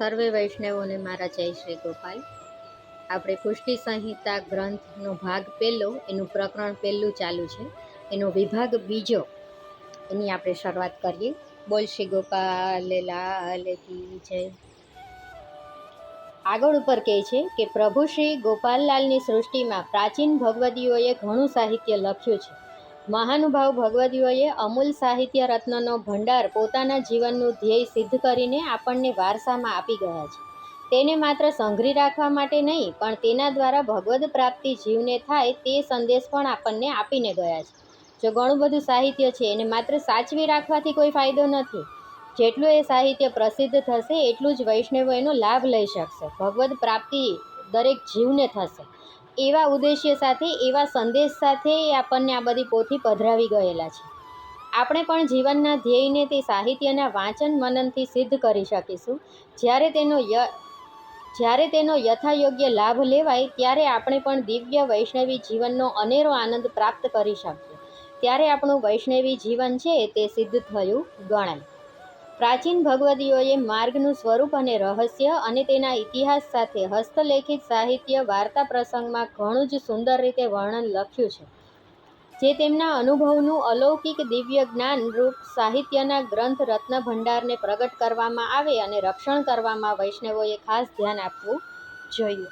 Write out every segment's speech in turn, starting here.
સર્વે વૈષ્ણવોને મારા જય શ્રી ગોપાલ. આપણે પુષ્ટિ સંહિતા ગ્રંથનો ભાગ પહેલો, એનું પ્રકરણ પહેલું ચાલુ છે. એનો વિભાગ બીજો. એની આપણે શરૂઆત કરીએ. બોલ શ્રી ગોપાલ, લાલ કી જય. આગળ ઉપર કહે છે કે પ્રભુ શ્રી ગોપાલલાલની સૃષ્ટિમાં પ્રાચીન ભગવદીઓએ ઘણું સાહિત્ય લખ્યું છે. મહાનુભાવ ભગવદીઓએ અમૂલ સાહિત્ય રત્નનો ભંડાર પોતાના જીવનનું ધ્યેય સિદ્ધ કરીને આપણને વારસામાં આપી ગયા છે. તેને માત્ર સંઘરી રાખવા માટે નહીં, પણ તેના દ્વારા ભગવદ પ્રાપ્તિ જીવને થાય તે સંદેશ પણ આપણને આપીને ગયા છે. જો ઘણું બધું સાહિત્ય છે, એને માત્ર સાચવી રાખવાથી કોઈ ફાયદો નથી. જેટલું એ સાહિત્ય પ્રસિદ્ધ થશે, એટલું જ વૈષ્ણવો એનો લાભ લઈ શકશે. ભગવદ પ્રાપ્તિ દરેક જીવને થશે. એવા ઉદ્દેશ્ય સાથે, એવા સંદેશ સાથે એ આપણને આ બધી પોથી પધરાવી ગયેલા છે. આપણે પણ જીવનના ધ્યેયને તે સાહિત્યના વાંચન મનનથી સિદ્ધ કરી શકીશું. જ્યારે તેનો ય, જ્યારે તેનો યથાયોગ્ય લાભ લેવાય, ત્યારે આપણે પણ દિવ્ય વૈષ્ણવી જીવનનો અનેરો આનંદ પ્રાપ્ત કરી શકીએ. ત્યારે આપણું વૈષ્ણવી જીવન છે, તે સિદ્ધ થયું ગણાય. પ્રાચીન ભગવદીઓએ માર્ગનું સ્વરૂપ અને રહસ્ય અને તેના ઇતિહાસ સાથે હસ્તલેખિત સાહિત્ય વાર્તા પ્રસંગમાં ઘણું જ સુંદર રીતે વર્ણન લખ્યું છે. જે તેમના અનુભવનું અલૌકિક દિવ્ય જ્ઞાન રૂપ સાહિત્યના ગ્રંથ રત્ન ભંડારને પ્રગટ કરવામાં આવે અને રક્ષણ કરવામાં વૈષ્ણવોએ ખાસ ધ્યાન આપવું જોઈએ.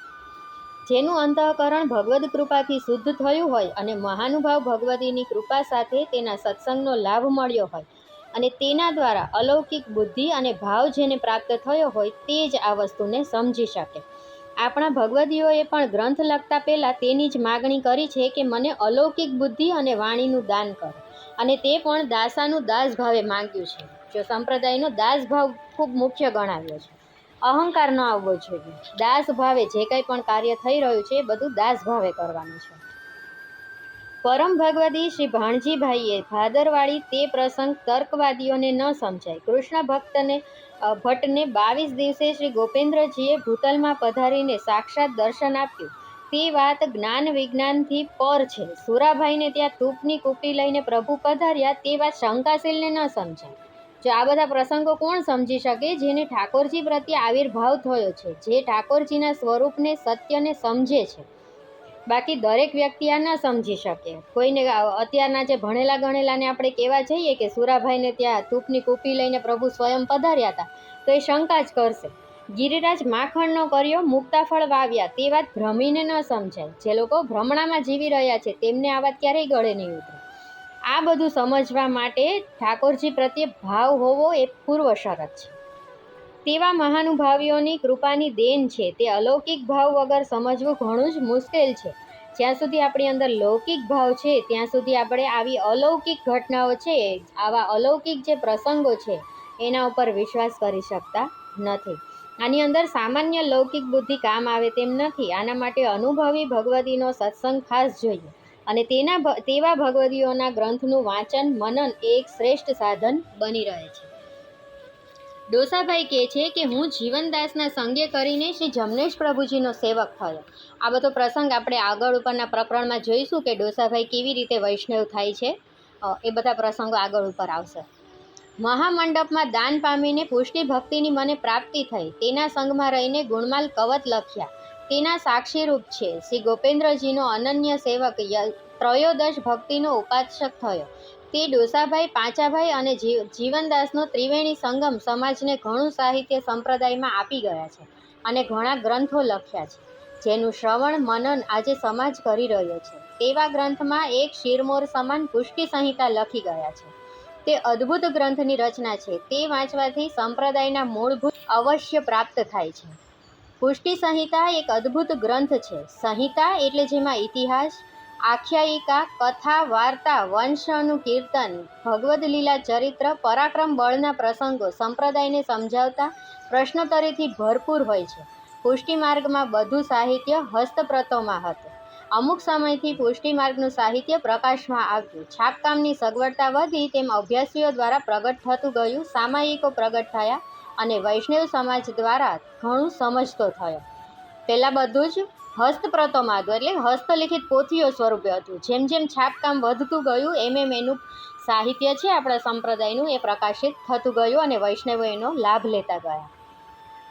જેનું અંતઃકરણ ભગવદ કૃપાથી શુદ્ધ થયું હોય અને મહાનુભાવ ભગવતીની કૃપા સાથે તેના સત્સંગનો લાભ મળ્યો હોય અને તેના દ્વારા અલૌકિક બુદ્ધિ અને ભાવ જેને પ્રાપ્ત થયો હોય તે જ આ વસ્તુને સમજી શકે. આપણા ભગવદીઓએ પણ ગ્રંથ લખતા પહેલાં તેની જ માગણી કરી છે કે મને અલૌકિક બુદ્ધિ અને વાણીનું દાન કરો. અને તે પણ દાસાનું દાસ ભાવે માંગ્યું છે. જો સંપ્રદાયનો દાસ ભાવ ખૂબ મુખ્ય ગણાવ્યો છે. અહંકાર ન આવવો જોઈએ. દાસ ભાવે જે કંઈ પણ કાર્ય થઈ રહ્યું છે એ બધું દાસ ભાવે કરવાનું છે. પરમ ભગવદી શ્રી ભાણજીભાઈએ ભાદરવાળી તે પ્રસંગ તર્કવાદીઓને ન સમજાય. કૃષ્ણ ભક્તને ભટ્ટને બાવીસ દિવસે શ્રી ગોપેન્દ્રજીએ ભૂતલમાં પધારીને સાક્ષાત દર્શન આપ્યું. તે વાત જ્ઞાન વિજ્ઞાનથી પર છે. સુરાભાઈને ત્યાં તૂપની કૂપી લઈને પ્રભુ પધાર્યા તે વાત શંકાશીલને ન સમજાય. જો આ બધા પ્રસંગો કોણ સમજી શકે? જેને ઠાકોરજી પ્રત્યે આવિર્ભાવ થયો છે. જે ઠાકોરજીના સ્વરૂપને સત્યને સમજે છે. બાકી દરેક વ્યક્તિ આ ન સમજી શકે. કોઈને અત્યારના જે ભણેલા ગણેલાને આપણે કહેવા જઈએ કે સુરાભાઈને ત્યાં ધૂપની કૂપી લઈને પ્રભુ સ્વયં પધાર્યા હતા, તો એ શંકા જ કરશે. ગિરિરાજ માખણનો કર્યો, મુક્તાફળ વાવ્યા, તે વાત ભ્રમીને ન સમજાય. જે લોકો ભ્રમણામાં જીવી રહ્યા છે, તેમને આ વાત ક્યારેય ગળે નહીં ઉતરે. આ બધું સમજવા માટે ઠાકોરજી પ્રત્યે ભાવ હોવો એ પૂર્વ શરત છે. તેવા મહાનુભાવીઓની કૃપાની દેન છે. તે અલૌકિક ભાવ વગર સમજવું ઘણું જ મુશ્કેલ છે. જ્યાં સુધી આપણી અંદર લૌકિક ભાવ છે, ત્યાં સુધી આપણે આવી અલૌકિક ઘટનાઓ છે, આવા અલૌકિક જે પ્રસંગો છે, એના ઉપર વિશ્વાસ કરી શકતા નથી. આની અંદર સામાન્ય લૌકિક બુદ્ધિ કામ આવે તેમ નથી. આના માટે અનુભવી ભગવતીનો સત્સંગ ખાસ જોઈએ. અને તેના તેવા ભગવદીઓના ગ્રંથનું વાંચન, મનન એક શ્રેષ્ઠ સાધન બની રહે છે. ડોસાભાઈ કહે છે કે હું જીવનદાસના સંગે કરીને શ્રી જમનેશ પ્રભુજીનો સેવક થયો. આ બધો પ્રસંગ આપણે આગળ ઉપરના પ્રકરણમાં જોઈશું કે ડોસાભાઈ કેવી રીતે વૈષ્ણવ થાય છે. એ બધા પ્રસંગો આગળ ઉપર આવશે. મહામંડપમાં દાન પામીને પુષ્ટિ ભક્તિની મને પ્રાપ્તિ થઈ. તેના સંગમાં રહીને ગુણમાલ કવચ લખ્યા. તેના સાક્ષીરૂપ છે. શ્રી ગોપેન્દ્રજીનો અનન્ય સેવક ત્રયોદશ ભક્તિનો ઉપાસક થયો. તે ડોસાભાઈ પાંચાભાઈ અને જીવનદાસનો ત્રિવેણી સંગમ સમાજને ઘણું સાહિત્ય સંપ્રદાયમાં આપી ગયા છે અને ઘણા ગ્રંથો લખ્યા છે, જેનું શ્રવણ, મનન આજે સમાજ કરી રહ્યો છે. તેવા ગ્રંથમાં એક શિરમોર સમાન પુષ્ટિ સંહિતા લખી ગયા છે. તે અદ્ભુત ગ્રંથની રચના છે. તે વાંચવાથી સંપ્રદાયના મૂળભૂત અવશ્ય પ્રાપ્ત થાય છે. પુષ્ટિ સંહિતા એક અદ્ભુત ગ્રંથ છે. સંહિતા એટલે જેમાં ઇતિહાસ આખ્યાયિકા, કથા, વાર્તા વંશનું કીર્તન ભગવદ લીલા ચરિત્ર, પરાક્રમ બળના પ્રસંગો, સંપ્રદાયને સમજાવતા પ્રશ્નોત્તરીથી ભરપૂર હોય છે. પુષ્ટિમાર્ગમાં બધું સાહિત્ય હસ્તપ્રતોમાં હતું. અમુક સમયથી પુષ્ટિમાર્ગનું સાહિત્ય પ્રકાશમાં આવ્યું. છાપકામની સગવડતા વધી તેમ અભ્યાસીઓ દ્વારા પ્રગટ થતું ગયું, સામાયિકો પ્રગટ થયા અને વૈષ્ણવ સમાજ દ્વારા ઘણું સમજતો થયો. પહેલાં બધું જ હસ્તપ્રતોમાં હતું. એટલે હસ્તલિખિત પોથીઓ સ્વરૂપે હતું. જેમ જેમ છાપકામ વધતું ગયું, એમ એમ એનું સાહિત્ય છે આપણા સંપ્રદાયનું, એ પ્રકાશિત થતું ગયું અને વૈષ્ણવો એનો લાભ લેતા ગયા.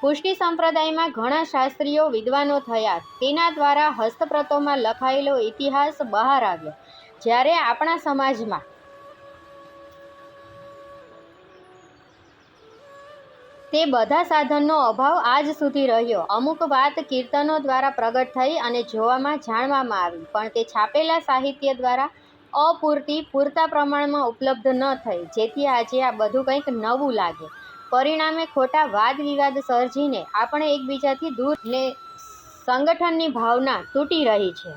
પુષ્ટિ સંપ્રદાયમાં ઘણા શાસ્ત્રીઓ વિદ્વાનો થયા. તેના દ્વારા હસ્તપ્રતોમાં લખાયેલો ઇતિહાસ બહાર આવ્યો. જ્યારે આપણા સમાજમાં તે બધા સાધનનો અભાવ આજ સુધી રહ્યો. અમુક વાત કીર્તનો દ્વારા પ્રગટ થઈ અને જોવામાં જાણવામાં આવી, પણ તે છાપેલા સાહિત્ય દ્વારા અપૂરતી, પૂરતા પ્રમાણમાં ઉપલબ્ધ ન થઈ, જેથી આજે આ બધું કંઈક નવું લાગે. પરિણામે ખોટા વાદ વિવાદ સર્જીને આપણે એકબીજાથી દૂર ને સંગઠનની ભાવના તૂટી રહી છે.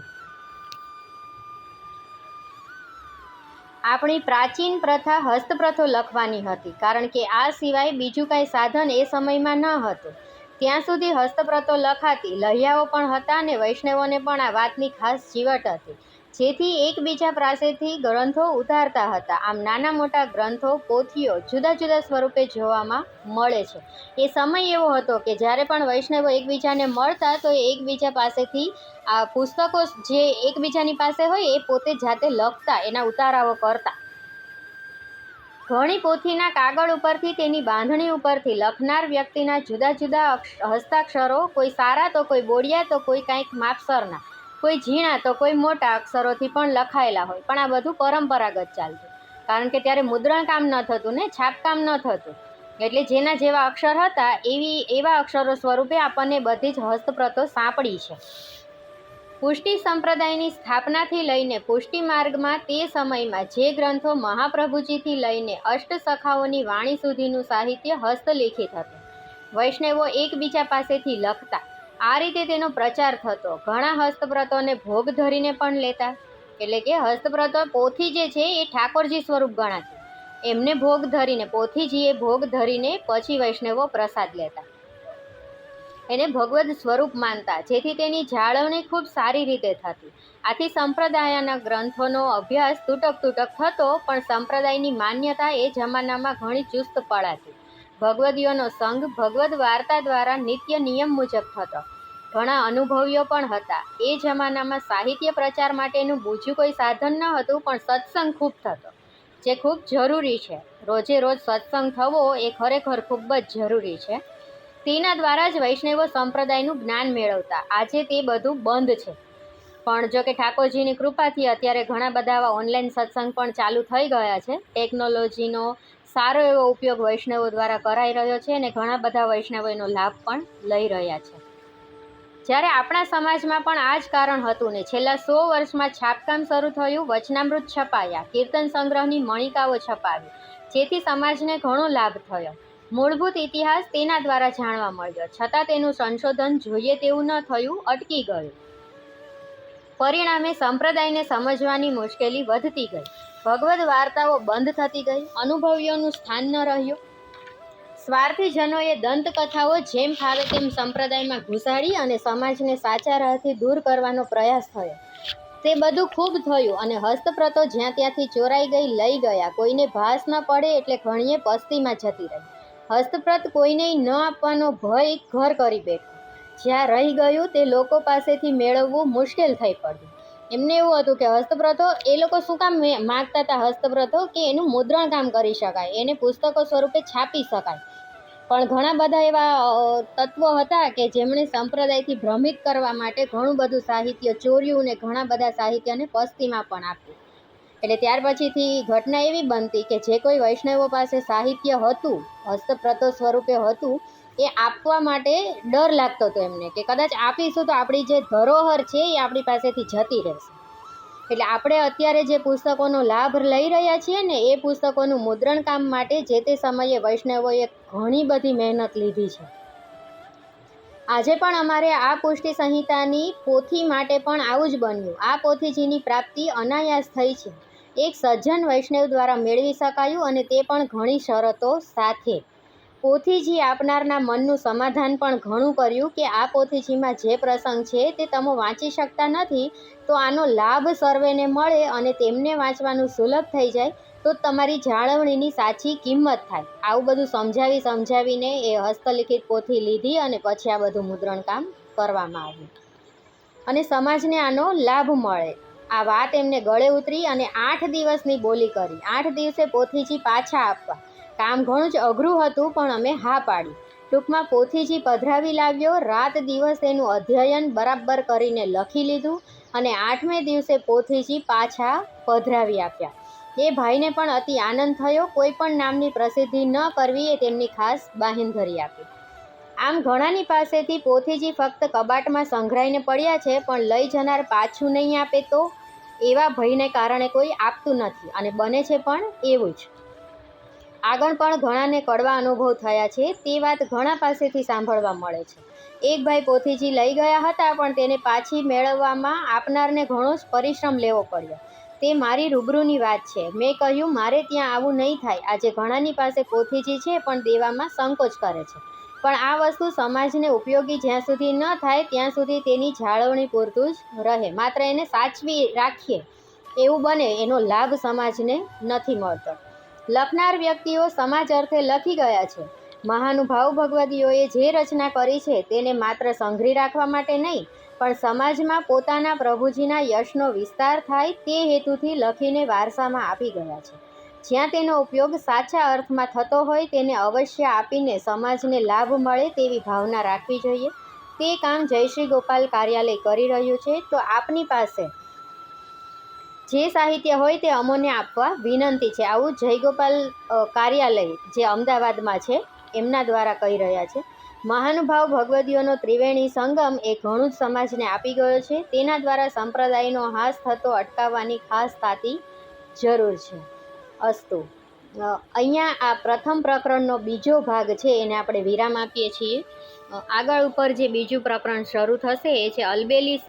આપણી પ્રાચીન પ્રથા હસ્તપ્રથો લખવાની હતી, કારણ કે આ સિવાય બીજું કાંઈ સાધન એ સમયમાં ન હતું. ત્યાં સુધી હસ્તપ્રથો લખાતી, લહ્યાઓ પણ હતા અને વૈષ્ણવોને પણ આ વાતની ખાસ ચીવટ હતી. જેથી એકબીજા પાસેથી ગ્રંથો ઉતારતા હતા. આમ નાના મોટા ગ્રંથો પોથીઓ જુદા જુદા સ્વરૂપે જોવામાં મળે છે. એ સમય એવો હતો કે જ્યારે પણ વૈષ્ણવો એકબીજાને મળતા તો એ એકબીજા પાસેથી આ પુસ્તકો જે એકબીજાની પાસે હોય એ પોતે જાતે લખતા, એના ઉતારાઓ કરતા. ઘણી પોથીના કાગળ ઉપરથી, તેની બાંધણી ઉપરથી લખનાર વ્યક્તિના જુદા જુદા હસ્તાક્ષરો, કોઈ સારા તો કોઈ બોડિયા તો કોઈ કાંઈક માપસરના. કોઈ ઝીણા તો કોઈ મોટા અક્ષરોથી પણ લખાયેલા હોય, પણ આ બધું પરંપરાગત ચાલતું. કારણ કે ત્યારે મુદ્રણ કામ ન થતું ને છાપકામ ન થતું. એટલે જેના જેવા અક્ષર હતા, એવી, એવા અક્ષરો સ્વરૂપે આપણને બધી જ હસ્તપ્રતો સાંપડી છે. પુષ્ટિ સંપ્રદાયની સ્થાપનાથી લઈને પુષ્ટિ માર્ગમાં તે સમયમાં જે ગ્રંથો મહાપ્રભુજીથી લઈને અષ્ટસખાઓની વાણી સુધીનું સાહિત્ય હસ્તલિખિત હતું. વૈષ્ણવો એકબીજા પાસેથી લખતા આ રીતે તેનો પ્રચાર થતો. ઘણા હસ્તપ્રતોને ભોગ ધરીને પણ લેતા. એટલે કે હસ્તપ્રતો પોથી જે છે એ ઠાકોરજી સ્વરૂપ ગણાતી એમને ભોગ ધરીને, પોથીજીએ ભોગ ધરીને પછી વૈષ્ણવો પ્રસાદ લેતા. એને ભગવદ સ્વરૂપ માનતા. જેથી તેની જાળવણી ખૂબ સારી રીતે થતી. આથી સંપ્રદાયના ગ્રંથોનો અભ્યાસ તૂટક તૂટક થતો, પણ સંપ્રદાયની માન્યતા એ જમાનામાં ઘણી ચુસ્ત પડાતી. ભગવદીઓનો સંઘ ભગવદ વાર્તા દ્વારા નિત્ય નિયમ મુજબ થતો. ઘણા અનુભવીઓ પણ હતા. એ જમાનામાં સાહિત્ય પ્રચાર માટેનું બીજું કોઈ સાધન ન હતું, પણ સત્સંગ ખૂબ થતો, જે ખૂબ જરૂરી છે. રોજે રોજ સત્સંગ થવો એ ખરેખર ખૂબ જ જરૂરી છે. તેના દ્વારા જ વૈષ્ણવો સંપ્રદાયનું જ્ઞાન મેળવતા. આજે તે બધું બંધ છે. પણ જો કે ઠાકોરજીની કૃપાથી અત્યારે ઘણા બધા ઓનલાઈન સત્સંગ પણ ચાલુ થઈ ગયા છે. ટેકનોલોજીનો સારો એવો ઉપયોગ વૈષ્ણવો દ્વારા કરાઈ રહ્યો છે અને ઘણા બધા વૈષ્ણવો એનો લાભ પણ લઈ રહ્યા છે. જ્યારે આપણા સમાજમાં પણ આ જ કારણ હતું ને, છેલ્લા સો વર્ષમાં છાપકામ શરૂ થયું, વચનામૃત છપાયા, કીર્તન સંગ્રહની મણિકાઓ છપાવી, જેથી સમાજને ઘણો લાભ થયો. મૂળભૂત ઇતિહાસ તેના દ્વારા જાણવા મળ્યો, છતાં તેનું સંશોધન જોઈએ તેવું ન થયું, અટકી ગયું. પરિણામે સંપ્રદાયને સમજવાની મુશ્કેલી વધતી ગઈ. ભગવદ વાર્તાઓ બંધ થતી ગઈ અનુભવીઓનું સ્થાન ન રહ્યું. સ્વાર્થી જનોએ દંતકથાઓ જેમ ફાવે તેમ સંપ્રદાયમાં ઘુસાડી અને સમાજને સાચા રાહથી દૂર કરવાનો પ્રયાસ થયો. તે બધું ખૂબ થયું અને હસ્તપ્રતો જ્યાં ત્યાંથી ચોરાઈ ગઈ, લઈ ગયા. કોઈને ભાસ ન પડે એટલે ઘણીએ પસ્તીમાં જતી રહી. હસ્તપ્રત કોઈને ન આપવાનો ભય ઘર કરી બેઠો. જ્યાં રહી ગયું તે લોકો પાસેથી મેળવવું મુશ્કેલ થઈ પડ્યું. એમને એવું હતું કે હસ્તપ્રતો એ લોકો શું કામ માગતા હતા હસ્તપ્રતો કે એનું મુદ્રણ કામ કરી શકાય, એને પુસ્તકો સ્વરૂપે છાપી શકાય. પણ ઘણા બધા એવા તત્વો હતા કે જેમણે સંપ્રદાયથી ભ્રમિત કરવા માટે ઘણું બધું સાહિત્ય ચોર્યું ને ઘણા બધા સાહિત્યને પસ્તીમાં પણ આપ્યું. એટલે ત્યાર પછીથી ઘટના એવી બનતી કે જે કોઈ વૈષ્ણવો પાસે સાહિત્ય હતું હસ્તપ્રતો સ્વરૂપે હતું એ આપવા માટે ડર લાગતો હતો એમને કે કદાચ આપીશું તો આપણી જે ધરોહર છે એ આપણી પાસેથી જતી રહેશે. એટલે આપણે અત્યારે જે પુસ્તકોનો લાભ લઈ રહ્યા છીએ ને એ પુસ્તકોનું મુદ્રણ કામ માટે જે તે સમયે વૈષ્ણવોએ ઘણી બધી મહેનત લીધી છે. આજે પણ અમારે આ પુષ્ટિ સંહિતાની પોથી માટે પણ આવું જ બન્યું. આ પોથીજીની પ્રાપ્તિ અનાયાસ થઈ છે. એક સજ્જન વૈષ્ણવ દ્વારા મેળવી શકાયું અને તે પણ ઘણી શરતો સાથે. પોથીજી આપનારના મનનું સમાધાન પણ ઘણું કર્યું કે આ પોથીજીમાં જે પ્રસંગ છે તે તમે વાંચી શકતા નથી, તો આનો લાભ સર્વેને મળે અને તેમને વાંચવાનું સુલભ થઈ જાય, તો તમારી જાળવણીની સાચી કિંમત થાય. આવું બધું સમજાવી સમજાવીને એ હસ્તલિખિત પોથી લીધી અને પછી આ બધું મુદ્રણ કામ કરવામાં આવ્યું. અને સમાજને આનો લાભ મળે. આ વાત એમને ગળે ઉતરી અને આઠ દિવસની બોલી કરી. આઠ દિવસે પોથીજી પાછા આપવા. કામ ઘણું જ અઘરું હતું, પણ અમે હા પાડી. ટૂંકમાં પોથીજી પધરાવી લાવ્યો, રાત દિવસ એનું અધ્યયન બરાબર કરીને લખી લીધું અને આઠમે દિવસે પોથીજી પાછા પધરાવી આપ્યા. એ ભાઈને પણ અતિ આનંદ થયો, કોઈ પણ નામની પ્રસિદ્ધિ ન કરવી એ તેમની ખાસ બાહેંધરી આપી. આમ ઘણાની પાસેથી પોથીજી ફક્ત કબાટમાં સંઘરાઈને પડ્યા છે, પણ લઈ જનાર પાછું નહીં આપે તો એવા ભયને કારણે કોઈ આપતું નથી અને બને છે પણ એવું જ. આગળ પણ ઘણાને કડવા અનુભવ થયા છે, તે વાત ઘણા પાસેથી સાંભળવા મળે છે. એક ભાઈ પોથીજી લઈ ગયા હતા, પણ તેને પાછી મેળવવામાં આપનારને ઘણો જ પરિશ્રમ લેવો પડ્યો. તે મારી રૂબરૂની વાત છે. મેં કહ્યું, મારે ત્યાં આવું નહીં થાય. આજે ઘણાની પાસે પોથીજી છે, પણ દેવામાં સંકોચ કરે છે. પણ આ વસ્તુ સમાજને ઉપયોગી જ્યાં સુધી ન થાય, ત્યાં સુધી તેની જાળવણી પૂરતું જ રહે. માત્ર એને સાચવી રાખીએ. એવું બને, એનો લાભ સમાજને નથી મળતો. લખનાર વ્યક્તિઓ સમાજ અર્થે લખી ગયા છે. મહાનુભાવ ભગવદીઓએ જે રચના કરી છે તેને માત્ર સંઘરી રાખવા માટે નહીં, પણ સમાજમાં પોતાના પ્રભુજીના યશનો વિસ્તાર થાય તે હેતુથી લખીને વારસામાં આપી ગયા છે. જ્યાં તેનો ઉપયોગ સાચા અર્થમાં થતો હોય તેને અવશ્ય આપીને સમાજને લાભ મળે તેવી ભાવના રાખવી જોઈએ. તે કામ જયશ્રી ગોપાલ કાર્યાલય કરી રહ્યું છે, તો આપની પાસે જે સાહિત્ય હોય તે અમોને આપવા વિનંતી છે. આવું જયગોપાલ કાર્યાલય જે અમદાવાદમાં છે, એમના દ્વારા કહી રહ્યા છે. મહાનુભાવ ભગવદીઓનો ત્રિવેણી સંગમ એ ઘણું જ સમાજને આપી ગયો છે. તેના દ્વારા સંપ્રદાયનો હાસ થતો અટકાવવાની ખાસ તાતી જરૂર છે. અસ્તુ. અહીંયા આ પ્રથમ પ્રકરણનો બીજો ભાગ છે એને આપણે વિરામ આપીએ છીએ. આગળ ઉપર જે બીજું પ્રકરણ શરૂ થશે એ છે અલબેલી